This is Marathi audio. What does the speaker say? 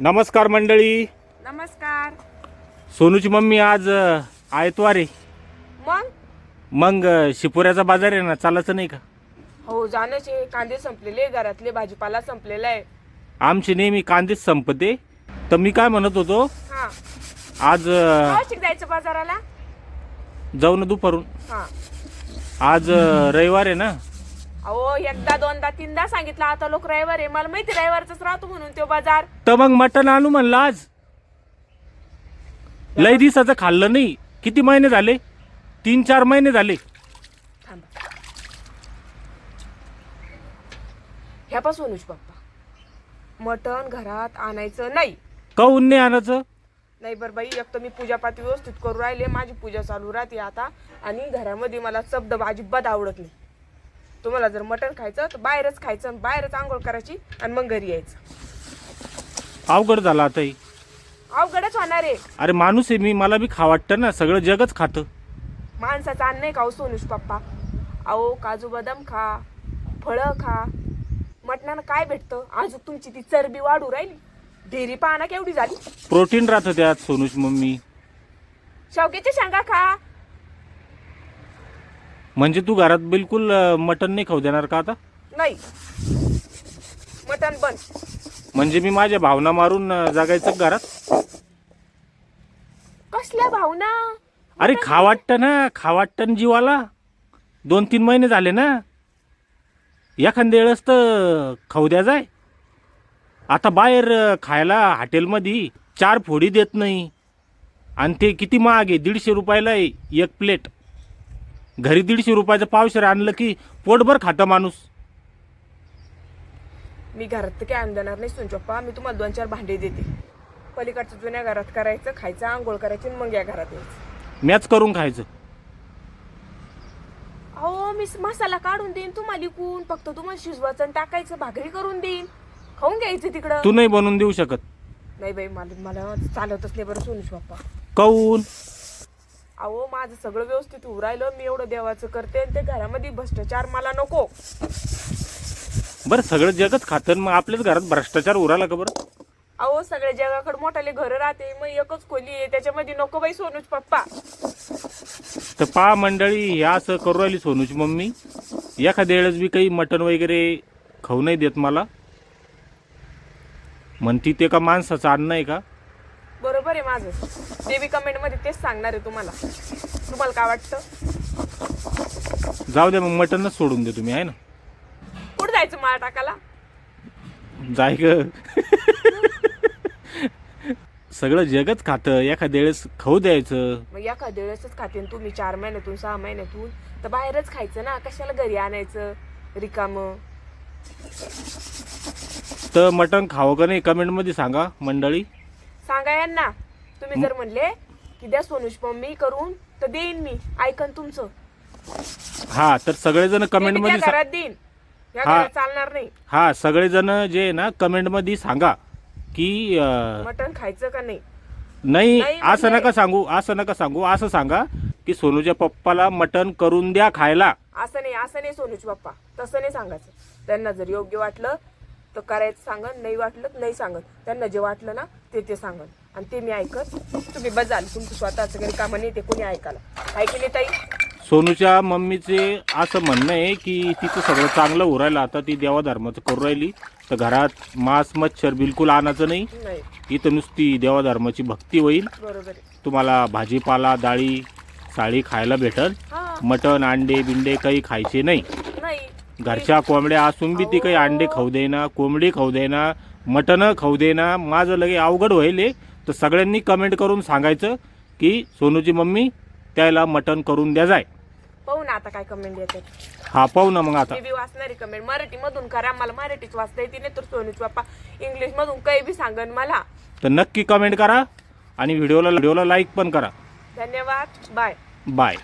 नमस्कार मंडळी. नमस्कार. सोनूची मम्मी आज आयतवार आहे. मग? मग शिपुऱ्याचा बाजार आहे ना चालायचं नाही का? हो जाण्याचे कांदे संपलेले घरातले भाजीपाला संपलेला आहे. आमची नेहमी कांदेच संपते. तर मी काय म्हणत होतो हा. आज अ, जायचं बाजाराला? जाऊ ना दुपारून. हा. आज अ, रविवार आहे ना अहो एकदा दोनदा तीनदा सांगितलं. आता लोक रविवार आहे. मला माहिती रविवारच राहतो म्हणून तो बाजार. तर मग मटण आणू म्हणलं आज? लय दिवसाचं खाल्लं नाही. किती महिने झाले? तीन चार महिने झाले. थांबा. ह्या पासूनच पप्पा मटण घरात आणायचं नाही. काऊन नाही आणायचं? नाही बरं बाई एक तर मी पूजापाती व्यवस्थित करू राहिले. माझी पूजा चालू राहते आता. आणि घरामध्ये मला शब्द अजिबात आवडत नाही. तुम्हाला जर मटण खायचं तर बाहेरच खायचं आणि बाहेरच आंघोळ करायची आणि मग घरी यायचं. अवघड झाला आता ही. अवघडच होणार आहे. अरे माणूस आहे मी मला बी खा वाटतं ना सगळं जगच खातं. माणसाचं अन्न नाही खाऊ सोनुष पप्पा? अहो काजू बदाम खा फळं खा. मटणानं काय भेटतं? अजून तुमची ती चरबी वाढू राहिली. ढेरी पाहना केवढी झाली. प्रोटीन राहतं त्यात सोनूच मम्मी. शेवग्याच्या शेंगा खा. म्हणजे तू घरात बिलकुल अं, मटण नाही खाऊ देणार का आता? नाही. मटण बंद. म्हणजे मी माझ्या भावना मारून जगायचं का घरात? कसल्या भावना? अरे खा वाटतं ना खा वाटतं ना जीवाला. दोन तीन महिने झाले ना. एखाद्या वेळेस तर खाऊ द्या जाय. आता बाहेर खायला हॉटेलमध्ये चार फोडी देत नाही. आणि ते किती महाग आहे दीडशे रुपयाला आहे एक प्लेट. घरी दीडशे रुपयाचं पावशेर आणलं की पोटभर खातं माणूस. मी घरात तर काय आणून देणार नाही सुनचप्पा मी तुम्हाला दोन चार भांडे देते. पलीकडच्या जुन्या घरात करायचं खायचं आंघोळ करायची आणि मग या घरात यायचं. मॅच करून खायचं. अहो मी मसाला काढून देईन तुम्हाला इकून. फक्त तुम्हाला शिजवायचं आणि टाकायचं भाकरी करून देईन. खाऊन घ्यायचं तिकडं. तू नाही बनवून देऊ शकत. नाही बाई मला मला चालवतच नाही बरं सोनुष बाप्पा काऊन? अहो माझं सगळं व्यवस्थित राहिलं. मी एवढं देवाचं करते आणि ते घरामध्ये भ्रष्टाचार मला नको. बरं सगळं जगच खातं मग आपल्याच घरात भ्रष्टाचार उराला का बरं. अहो सगळ्या जगाकडे मोठाले घर राहते. मग एकच खोली आहे. त्याच्यामध्ये नको बाई सोनूच पप्पा. तर पहा मंडळी हे असं करू राहिली सोनूची मम्मी. एखाद्या वेळेस बी काही मटण वगैरे खाऊ नाही देत मला. म्हणती ते का माणसाचं अन्न आहे का? आहे माझं. ते बी कमेंटमध्ये तेच सांगणार आहे तुम्हाला. तुम्हाला काय वाटतं? जाऊ द्या मग मटणच सोडून दे तुम्ही आहे ना? कुठं जायचं मला टाकाला जाय ग. सगळं जगच खातं. एखाद्या वेळेस खाऊ द्यायचं. मग एखाद्या वेळेसच खाते तुम्ही चार महिन्यातून सहा महिन्यातून. तर बाहेरच खायचं ना. कशाला घरी आणायचं? रिकाम. तर मटण खावं का नाही कमेंटमध्ये सांगा मंडळी. सांगा यांना. तुम्ही जर म्हणले की द्या सोनुष मम्मी करून तर देईन मी. ऐकन तुमचं. हा तर सगळेजण ते मी कमेंटमध्ये त्या सा- घरात देईन. या हा. घरात चालणार नाही. हा सगळेजण जे आहे ना कमेंटमध्ये सांगा की अं, मटण खायचं का नाही? नाही नाही असं म्हणजे- नका सांगू असं नका सांगू असं सांगा की सोनूच्या पप्पाला मटण करून द्या खायला. असं नाही असं नाही सोनूच बाप्पा तसं नाही सांगायचं. त्यांना जर योग्य वाटलं तर करायचं सांगन नाही वाटलं तर नाही सांगत त्यांना जे वाटलं ना ते ते सांगन. आणि ते मी ऐकत तुम्ही बजाल. तुमचं स्वतःचं काही कामं नाही ते कोणी ऐकायला. नाही ताई? सोनूच्या मम्मीचे असं म्हणणं आहे की तिचं सगळं चांगलं उरायला आता ती देवाधर्माचं करू राहिली. तर घरात मांस मच्छर बिलकुल आणायचं नाही. नाही. इथं नुसती देवाधर्माची भक्ती होईल. बरोबर आहे. तुम्हाला भाजीपाला डाळी साळी खायला भेटल. हा. मटण अंडे बिंडे काही खायचे नाही. घरच्या कोंबड्या असून बी ती काही अंडे खाऊ देना कोंबडी खाऊ देना मटण खाऊ देना माझं लगे अवघड होईल हे. तर सगळ्यांनी कमेंट करून सांगायचं की सोनूची मम्मी त्याला मटण करून द्या जाय. पाहू ना आता काय कमेंट येतात हा पाहू ना मग आता. मी बी वाचणारी कमेंट मराठी मधून करा मला मराठीच वाचता येते नाही तर सोनूच बाप्पा इंग्लिश मधून काही बी सांगन मला. तर नक्की कमेंट करा आणि व्हिडिओला व्हिडिओला लाईक पण करा. धन्यवाद. Bye bye